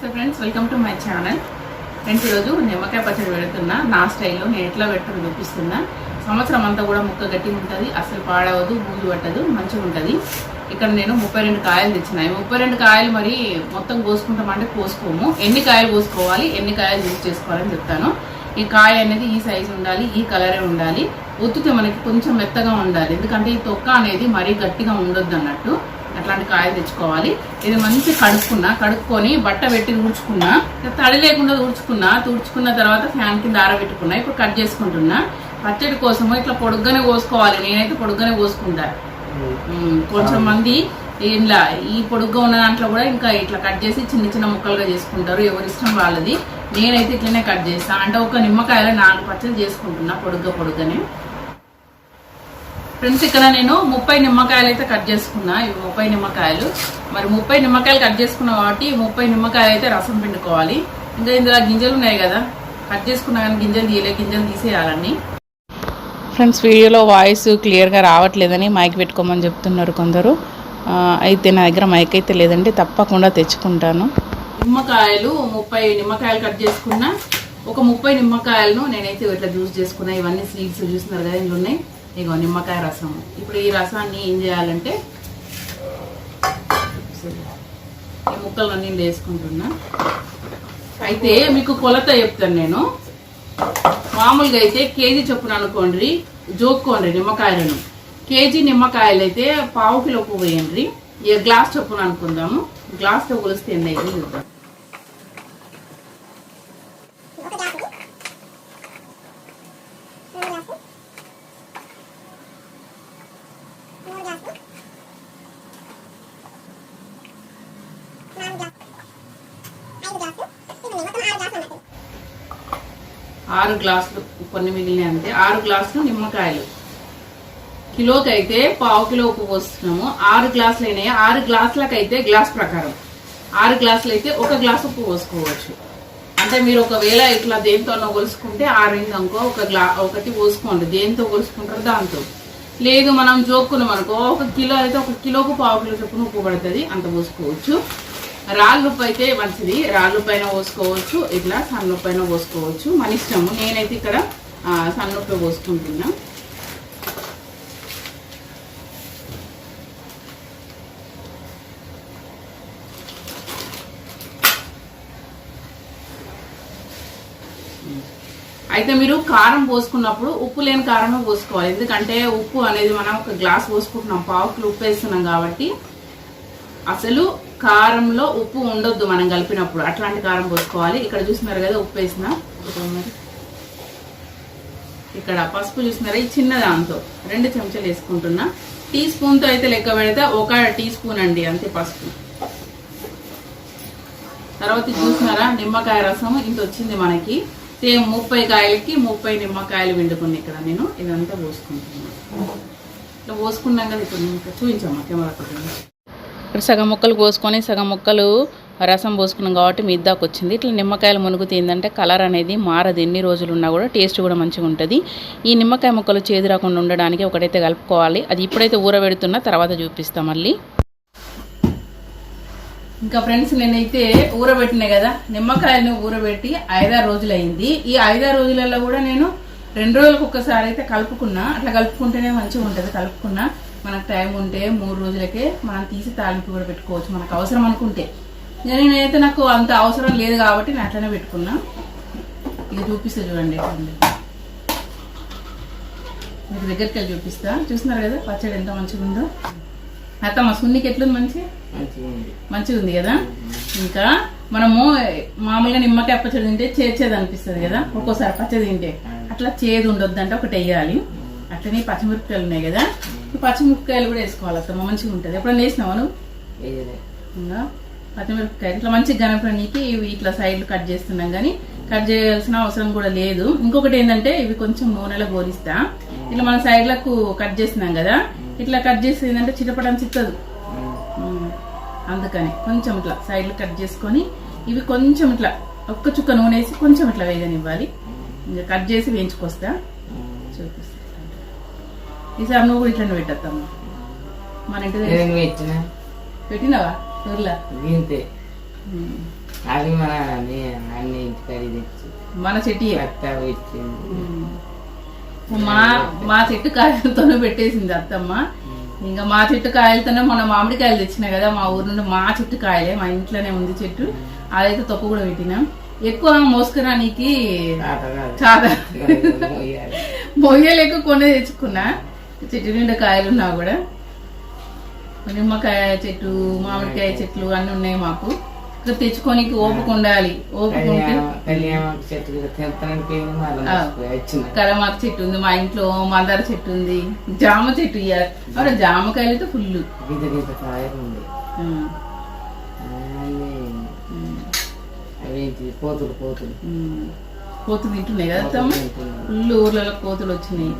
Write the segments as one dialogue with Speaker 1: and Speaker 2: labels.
Speaker 1: నమస్తే friends welcome to my channel. Friends ఈరోజు నిమ్మకాయ పచ్చడి పెడుతున్నా. నా స్టైల్లో నేను ఎట్లా పెట్టడం చూపిస్తున్నా. సంవత్సరం అంతా కూడా ముక్క గట్టిగా ఉంటుంది. అసలు పాడవదు బూజు పట్టదు మంచిగా ఉంటుంది. ఇక్కడ నేను ముప్పై రెండు కాయలు తెచ్చిన. ముప్పై రెండు కాయలు మరి మొత్తం కోసుకుంటామంటే కోసుకోము. ఎన్ని కాయలు కోసుకోవాలి ఎన్ని కాయలు యూజ్ చేసుకోవాలని చెప్తాను. ఈ కాయ అనేది ఈ సైజు ఉండాలి ఈ కలరే ఉండాలి. ఒత్తితే మనకి కొంచెం మెత్తగా ఉండాలి. ఎందుకంటే ఈ తొక్క అనేది మరీ గట్టిగా ఉండొద్దు అన్నట్టు అట్లాంటి కాయలు తెచ్చుకోవాలి. ఇది మంచి కడుక్కున్నా కడుక్కొని బట్ట పెట్టి తుడుచుకున్నా తడి లేకుండా తుడుచుకున్నా తుడుచుకున్న తర్వాత ఫ్యాన్ కింద ఆరబెట్టుకున్నా ఇప్పుడు కట్ చేసుకుంటున్నా. పచ్చడి కోసము ఇట్లా పొడుగ్గానే కోసుకోవాలి. నేనైతే పొడుగ్గానే కోసుకుంటా. కొంచెం మంది ఇలా ఈ పొడుగ్గా ఉన్న దాంట్లో కూడా ఇంకా ఇట్లా కట్ చేసి చిన్న చిన్న ముక్కలుగా చేసుకుంటారు. ఎవరి ఇష్టం వాళ్ళది. నేనైతే ఇట్లనే కట్ చేస్తాను అంటే ఒక నిమ్మకాయలో నాలుగు పచ్చడి చేసుకుంటున్నా పొడుగ్గా పొడుగ్గానే. ఫ్రెండ్స్ ఇక్కడ నేను ముప్పై నిమ్మకాయలు అయితే కట్ చేసుకున్నా. ఇవి ముప్పై నిమ్మకాయలు. మరి ముప్పై నిమ్మకాయలు కట్ చేసుకున్నా కాబట్టి ఈ ముప్పై నిమ్మకాయలు అయితే రసం పిండుకోవాలి. ఇంకా ఇందులో గింజలు ఉన్నాయి కదా. కట్ చేసుకున్నా కానీ గింజలు తీయలే గింజలు తీసేయాలని ఫ్రెండ్స్ వీడియోలో వాయిస్ క్లియర్గా రావట్లేదని మైక్ పెట్టుకోమని చెప్తున్నారు కొందరు. అయితే నా దగ్గర మైక్ అయితే లేదండి తప్పకుండా తెచ్చుకుంటాను. నిమ్మకాయలు ముప్పై నిమ్మకాయలు కట్ చేసుకున్నా. ఒక ముప్పై నిమ్మకాయలను నేనైతే ఇట్లా జ్యూస్ చేసుకున్నా. ఇవన్నీ సీడ్స్ చూస్తున్నారు కదా ఇందులో ఉన్నాయి. ఇగో నిమ్మకాయ రసం. ఇప్పుడు ఈ రసాన్ని ఏం చేయాలంటే ఈ ముక్కలన్నీ వేసుకుంటున్నా. అయితే మీకు కొలత చెప్తాను నేను. మామూలుగా అయితే కేజీ చొప్పున అనుకోండి జోక్కోండి నిమ్మకాయలను. కేజీ నిమ్మకాయలు అయితే పావు కిలో పువ్వు వేయండి. గ్లాస్ చొప్పున అనుకుందాము. గ్లాస్తో కొలిస్తే ఎన్ని అయితే చూద్దాం. ఆరు గ్లాసులు కొన్ని మిగిలిన అంతే. ఆరు గ్లాసులు నిమ్మకాయలు. కిలోకి అయితే పావు కిలో ఉప్పు పోస్తున్నాము. ఆరు గ్లాసులు అయినాయి. ఆరు గ్లాసులకు అయితే గ్లాస్ ప్రకారం. ఆరు గ్లాసులు అయితే ఒక గ్లాస్ ఉప్పు పోసుకోవచ్చు. అంటే మీరు ఒకవేళ ఇట్లా దేనితోనో కొలుసుకుంటే ఆరైంది అనుకో ఒక గ్లా ఒకటి పోసుకోండి. దేనితో కొలుసుకుంటారు దాంతో. లేదు మనం జోక్కున్నాం అనుకో ఒక కిలో అయితే ఒక కిలోకు పావు కిలో చొప్పున ఉప్పు పడుతుంది. అంత పోసుకోవచ్చు. రాళ్ళుప్పు అయితే మంచిది. రాళ్ళు పైన పోసుకోవచ్చు ఇట్లా సన్ను పైన పోసుకోవచ్చు. మన ఇష్టము. నేనైతే ఇక్కడ ఆ, సన్నుప్పు పోసుకుంటున్నా. అయితే మీరు కారం పోసుకున్నప్పుడు ఉప్పు లేని కారమే పోసుకోవాలి. ఎందుకంటే ఉప్పు అనేది మనం ఒక గ్లాస్ పోసుకుంటున్నాం. పావు కిలో ఉప్పు వేస్తున్నాం కాబట్టి అసలు కారంలో ఉప్పు ఉండొద్దు మనం కలిపినప్పుడు. అట్లాంటి కారం పోసుకోవాలి. ఇక్కడ చూసినారు కదా ఉప్పు వేసిన. మరి. ఇక్కడ పసుపు చూసినారా? ఈ చిన్న దాంతో. రెండు చెంచాలు వేసుకుంటున్నా. టీ స్పూన్తో అయితే లెక్క పెడితే ఒక టీ స్పూన్ అండి అంతే పసుపు. తర్వాత చూసినారా? నిమ్మకాయ రసం ఇంత వచ్చింది మనకి. సేమ్ ముప్పై కాయలకి ముప్పై నిమ్మకాయలు పిండుకుని ఇక్కడ నేను. ఇదంతా పోసుకుంటున్నాను ఇట్లా పోసుకున్నాం కదా ఇప్పుడు ఇంకా చూపించమ్మా కెమెరా ఇక్కడ సగం ముక్కలు పోసుకొని సగం ముక్కలు రసం పోసుకున్నాం కాబట్టి మీ ఇద్దాకు వచ్చింది. ఇట్లా నిమ్మకాయలు మునుగుతే ఏంటంటే కలర్ అనేది మారదు. ఎన్ని రోజులు ఉన్నా కూడా టేస్ట్ కూడా మంచిగా ఉంటుంది. ఈ నిమ్మకాయ ముక్కలు చేదు రాకుండా ఉండడానికి ఒకటైతే కలుపుకోవాలి. అది ఇప్పుడైతే ఊరబెడుతున్నా తర్వాత చూపిస్తాం మళ్ళీ. ఇంకా ఫ్రెండ్స్ నేనైతే ఊరబెట్టినా కదా నిమ్మకాయలను ఊరబెట్టి ఐదారు రోజులు అయింది ఈ ఐదారు రోజులలో కూడా నేను రెండు రోజులకు ఒక్కసారి అయితే కలుపుకున్నా. అట్లా కలుపుకుంటేనే మంచిగా ఉంటుంది కలుపుకున్నా. మనకు టైం ఉంటే మూడు రోజులకే మనం తీసి తాలింపు కూడా పెట్టుకోవచ్చు మనకు అవసరం అనుకుంటే. నేనైతే నాకు అంత అవసరం లేదు కాబట్టి నేను అట్లనే పెట్టుకున్నా. ఇక చూపిస్తా చూడండి. మీకు దగ్గరికి వెళ్ళి చూపిస్తా. చూస్తున్నారు కదా పచ్చడి ఎంత మంచిగా ఉందో. అత్తమ్మ సున్నికి ఎట్లుంది మంచి? మంచిగా ఉంది కదా? ఇంకా మనము మామూలుగా నిమ్మకాయ పచ్చడి తింటే చేర్చేది అనిపిస్తుంది కదా? ఒక్కోసారి పచ్చడి తింటే. అట్లా చేదు ఉండొద్దు అంటే ఒకటి వేయాలి. అట్లనే పచ్చిమిరపకాయలు ఉన్నాయి కదా? పచ్చిమిరపకాయలు కూడా వేసుకోవాలి అత్తమ్మ మంచిగా ఉంటుంది. ఎప్పుడన్నా వేసినావా నువ్వు? పచ్చిమిరపకాయలు ఇట్లా మంచిగా గనపడానికి ఇవి ఇట్లా సైడ్లు కట్ చేస్తున్నాం కానీ కట్ చేయాల్సిన అవసరం కూడా లేదు. ఇంకొకటి ఏంటంటే ఇవి కొంచెం నూనెలో గోరిస్తా. ఇట్లా మన సైడ్లకు కట్ చేస్తున్నాం కదా ఇట్లా కట్ చేసి ఏంటంటే చిటపడం చిత్తదు. అందుకని కొంచెం ఇట్లా సైడ్లు కట్ చేసుకొని ఇవి కొంచెం ఇట్లా ఒక్క చుక్క నూనె వేసి కొంచెం ఇట్లా వేగనివ్వాలి. ఇంకా కట్ చేసి వేయించుకొస్తా. చూపిస్తా. ఈసారి నువ్వు కూడా ఇట్లా పెట్టేస్తాము మన ఇంటి
Speaker 2: పెట్టిన?
Speaker 1: పెట్టినావా? ఊర్లో ఉమ్.
Speaker 2: అవి మన అన్ని ఇంటికాడి తెచ్చి
Speaker 1: మన చెట్టు
Speaker 2: పెట్టింది.
Speaker 1: మా మా చెట్టు కాయలతోనే పెట్టేసింది అత్తమ్మ. ఇంకా మా చెట్టు కాయలతోనే మన మామిడికాయలు తెచ్చిన కదా మా ఊరు నుండి మా చెట్టు కాయలే మా ఇంట్లోనే ఉంది చెట్టు. అదైతే తొక్కు కూడా పెట్టినాం. ఎక్కువ మోసుకురానికి చాలా
Speaker 2: మొయ్యాలి.
Speaker 1: మొయ్యలేక కొన్ని తెచ్చుకున్నా. చెట్టు నిండా కాయలు ఉన్నా కూడా. నిమ్మకాయ చెట్టు మామిడికాయ చెట్లు అన్ని ఉన్నాయి మాకు. ఇక్కడ తెచ్చుకోనికి ఓపిక ఉండాలి. ఓపిక ఉంటే.
Speaker 2: చెట్టు
Speaker 1: ఉంది మా ఇంట్లో మందార చెట్టు ఉంది జామ చెట్టు ఇయ్యాలి అరే జామకాయలు అయితే ఫుల్.
Speaker 2: కోతులు కోతులు
Speaker 1: కోతులు తింటున్నాయి కదా. ఫుల్ ఊర్లలో కోతులు వచ్చినాయి.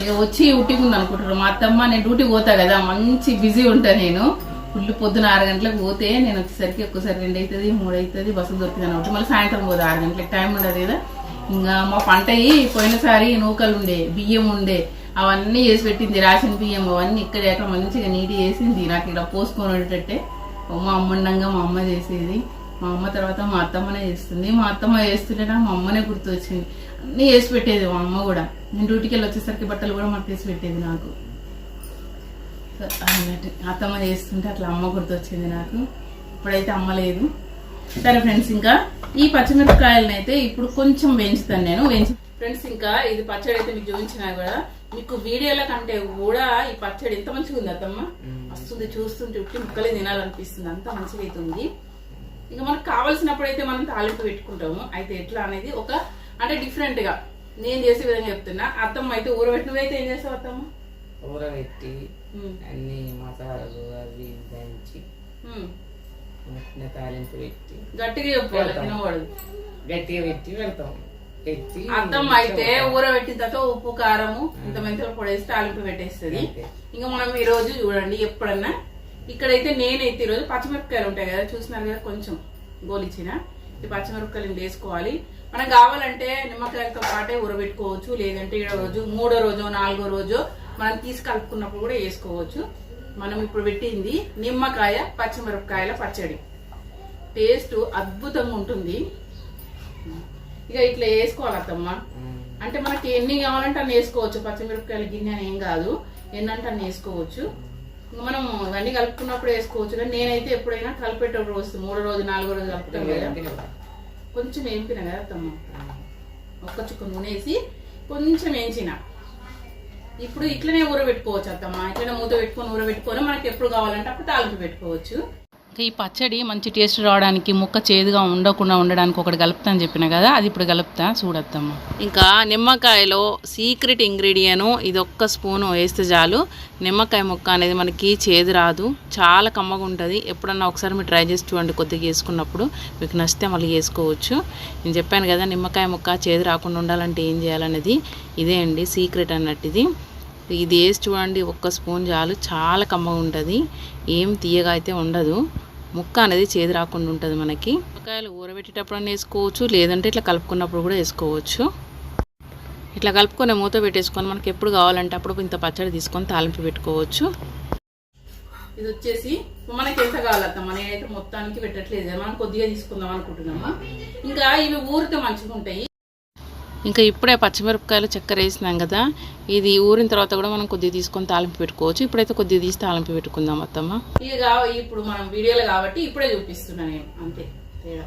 Speaker 1: ఇక వచ్చి డ్యూటీకి ఉంది అనుకుంటారు. మా అత్తమ్మ నేను డ్యూటీ పోతా కదా మంచి బిజీ ఉంటా నేను. ఫుల్ పొద్దున ఆరు గంటలకు పోతే నేను వచ్చేసరికి ఒక్కసారి రెండు అవుతుంది మూడు అవుతుంది బస్సు దొరుకుతుంది అనమాట. మళ్ళీ సాయంత్రం పోదు ఆరు గంటలకు టైం ఉండదు కదా. ఇంకా మా పంట పోయినసారి నూకలు ఉండే బియ్యం ఉండే అవన్నీ చేసి పెట్టింది రాసిన బియ్యం అవన్నీ ఇక్కడ ఎక్కడ మంచిగా నీటి చేసింది. నాకు ఇక్కడ పోసుకొని ఉండేటట్టే. మా అమ్మండంగా మా అమ్మ చేసేది. మా అమ్మ తర్వాత మా అత్తమ్మనే చేస్తుంది. మా అత్తమ్మ చేస్తుంటే నాకు మా అమ్మనే గుర్తు వచ్చింది అన్నీ చేసి పెట్టేది మా అమ్మ కూడా. నేను డ్యూటీకి వెళ్ళి వచ్చేసరికి బట్టలు కూడా మాకు తీసి పెట్టేది నాకు. అత్తమ్మ చేస్తుంటే అట్లా అమ్మ గుర్తొచ్చింది నాకు. ఇప్పుడైతే అమ్మ లేదు. సరే ఫ్రెండ్స్ ఇంకా ఈ పచ్చిమిరపకాయలను అయితే ఇప్పుడు కొంచెం వేయించుతాను నేను. వేయించి ఫ్రెండ్స్ ఇంకా ఇది పచ్చడి అయితే మీకు చూపించినా కూడా మీకు వీడియోల కంటే కూడా ఈ పచ్చడి ఎంత మంచిగా ఉంది అత్తమ్మ. వస్తుంది చూస్తుంటే ఉట్టి ముక్కలే తినాలనిపిస్తుంది. అంత మంచిగా అయితే ఉంది. ఇంకా మనకు కావలసినప్పుడు అయితే మనం తాలింపు పెట్టుకుంటాము. అయితే ఎట్లా అనేది ఒక అంటే డిఫరెంట్గా. నేను చేసే విధంగా చెప్తున్నా. అత్తమ్మ అయితే ఊరబెట్టి నువ్వైతే ఏం చేస్తావు అత్తమ్మ?
Speaker 2: ఊరబెట్టి అన్ని మసాలాలు అవి దంచి తాలింపు పెట్టి
Speaker 1: గట్టిగా చెప్పుకోవాలి తినకూడదు
Speaker 2: గట్టిగా పెట్టి పెడతాం. పెట్టి
Speaker 1: అత్తమ్మ అయితే ఊరబెట్టిన తర్వాత ఉప్పు కారము ఇంత మెంతులు పొడేసి తాలింపు పెట్టేస్తుంది. ఇంకా మనం ఈ రోజు చూడండి ఎప్పుడన్నా. ఇక్కడైతే నేనైతే ఈ రోజు పచ్చిమిరపకాయలు ఉంటాయి కదా చూసినారు కదా కొంచెం గోలిచ్చిన. ఈ పచ్చిమిరపకాయలు వేసుకోవాలి. మనం కావాలంటే నిమ్మకాయలతో పాటే ఊరబెట్టుకోవచ్చు లేదంటే ఏడో రోజు మూడో రోజు నాలుగో రోజు మనం తీసి కలుపుకున్నప్పుడు కూడా వేసుకోవచ్చు. మనం ఇప్పుడు పెట్టింది నిమ్మకాయ పచ్చిమిరపకాయల పచ్చడి. టేస్ట్ అద్భుతంగా ఉంటుంది. ఇక ఇట్లా వేసుకోవాలి అత్తమ్మ
Speaker 2: ఉమ్.
Speaker 1: అంటే మనకి ఎన్ని కావాలంటే అన్ని వేసుకోవచ్చు. పచ్చిమిరపకాయల గిన్నె అని ఏం కాదు. ఎన్నంటే అన్ని వేసుకోవచ్చు. మనం ఇవన్నీ కలుపుకున్నప్పుడు వేసుకోవచ్చు. నేనైతే ఎప్పుడైనా కలిపేటప్పుడు వస్తుంది మూడో రోజు నాలుగో రోజు కలుపుతాం కదా. కొంచెం ఏంపిన కదా తమ్మ ఒక్క చుక్క నూనె వేసి కొంచెం వేయించిన. ఇప్పుడు ఇట్లనే ఊరబెట్టుకోవచ్చు అత్తమ్మ. ఇట్లనే మూత పెట్టుకొని ఊరబెట్టుకొని మనకి ఎప్పుడు కావాలంటే అప్పుడు తాలింపు పెట్టుకోవచ్చు. ఈ పచ్చడి మంచి టేస్ట్ రావడానికి ముక్క చేదుగా ఉండకుండా ఉండడానికి ఒకటి కలుపుతాను చెప్పిన కదా అది ఇప్పుడు కలుపుతా చూడొద్దాము ఇంకా నిమ్మకాయలో సీక్రెట్ ఇంగ్రీడియంట్ ఇది ఒక్క స్పూను వేస్తే చాలు. నిమ్మకాయ ముక్క అనేది మనకి చేదు రాదు చాలా కమ్మగా ఉంటుంది. ఎప్పుడన్నా ఒకసారి మీరు ట్రై చేసి చూడండి కొద్దిగా వేసుకున్నప్పుడు. మీకు నచ్చితే మళ్ళీ వేసుకోవచ్చు. నేను చెప్పాను కదా నిమ్మకాయ ముక్క చేదు రాకుండా ఉండాలంటే ఏం చేయాలనేది. ఇదే అండి సీక్రెట్ అన్నట్టు ఇది ఇది వేసి చూడండి ఒక్క స్పూన్ చాలు చాలా కమ్మగా ఉంటుంది. ఏం తీయగా అయితే ఉండదు. ముక్క అనేది చేదు రాకుండా ఉంటుంది మనకి. ముక్కకాయలు ఊరబెట్టేటప్పుడు వేసుకోవచ్చు లేదంటే ఇట్లా కలుపుకున్నప్పుడు కూడా వేసుకోవచ్చు. ఇట్లా కలుపుకొని మూత పెట్టేసుకొని మనకి ఎప్పుడు కావాలంటే అప్పుడు ఇంత పచ్చడి తీసుకొని తాలింపు పెట్టుకోవచ్చు. ఇది వచ్చేసి మనకి ఎంత కావాలత్తమ్మ నేనైతే మొత్తానికి పెట్టట్లేదు మనం కొద్దిగా తీసుకుందాం అనుకుంటున్నామా? ఇంకా ఇవి ఊరితే మంచిగా ఉంటాయి ఇంకా ఇప్పుడే పచ్చిమిరపకాయలు చక్కెర వేసినాం కదా. ఇది ఊరిన తర్వాత కూడా మనం కొద్దిగా తీసుకొని తాలింపు పెట్టుకోవచ్చు. ఇప్పుడైతే కొద్దిగా తీసి తాలింపు పెట్టుకుందాం అత్తమ్మ. ఇక ఇప్పుడు మనం వీడియోలో కాబట్టి ఇప్పుడే చూపిస్తున్నా నేను. అంతే తేడా.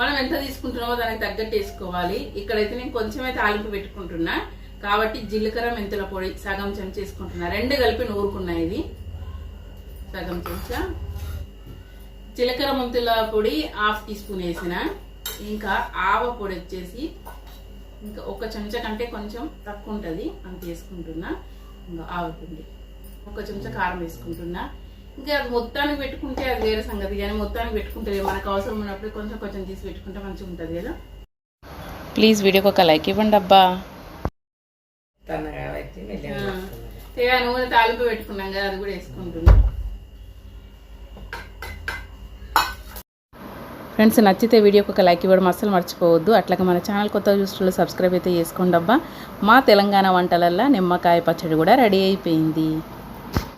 Speaker 1: మనం ఎంత తీసుకుంటున్నామో దానికి తగ్గట్టు వేసుకోవాలి. ఇక్కడైతే నేను కొంచెమే తాలింపు పెట్టుకుంటున్నా. కాబట్టి జీలకర్ర మెంతుల పొడి సగం చెంచా వేసుకుంటున్నా. రెండు కలిపి నూరుకున్నా ఇది. సగం చెంచా. జీలకర్ర మెంతుల పొడి హాఫ్ టీ స్పూన్ వేసిన. ఇంకా ఆవ పొడి వచ్చేసి ఇంకా ఒక చెంచా కంటే కొంచెం తక్కువ ఉంటుంది అంత వేసుకుంటున్నా. ఇంకా ఆవ పిండి. ఒక చెంచా కారం వేసుకుంటున్నా. ఇంకా అది మొత్తానికి పెట్టుకుంటే అది వేరే సంగతి. కానీ మొత్తానికి పెట్టుకుంటే మనకు అవసరం ఉన్నప్పుడు కొంచెం కొంచెం తీసి పెట్టుకుంటే మంచిగా ఉంటుంది కదా. ప్లీజ్ వీడియోకి ఒక లైక్ ఇవ్వండి అబ్బా.
Speaker 2: తన కాబట్టి
Speaker 1: నూనె తాలింపు పెట్టుకున్నాం కదా అది కూడా వేసుకుంటున్నా. ఫ్రెండ్స్ నచ్చితే వీడియోకి ఒక లైక్ ఇవ్వడం అస్సలు మర్చిపోవద్దు. అట్లాగే మన ఛానల్ కొత్త చూస్తున్న సబ్స్క్రైబ్ అయితే చేసుకోండి అబ్బా. మా తెలంగాణ వంటలల్లో నిమ్మకాయ పచ్చడి కూడా రెడీ అయిపోయింది.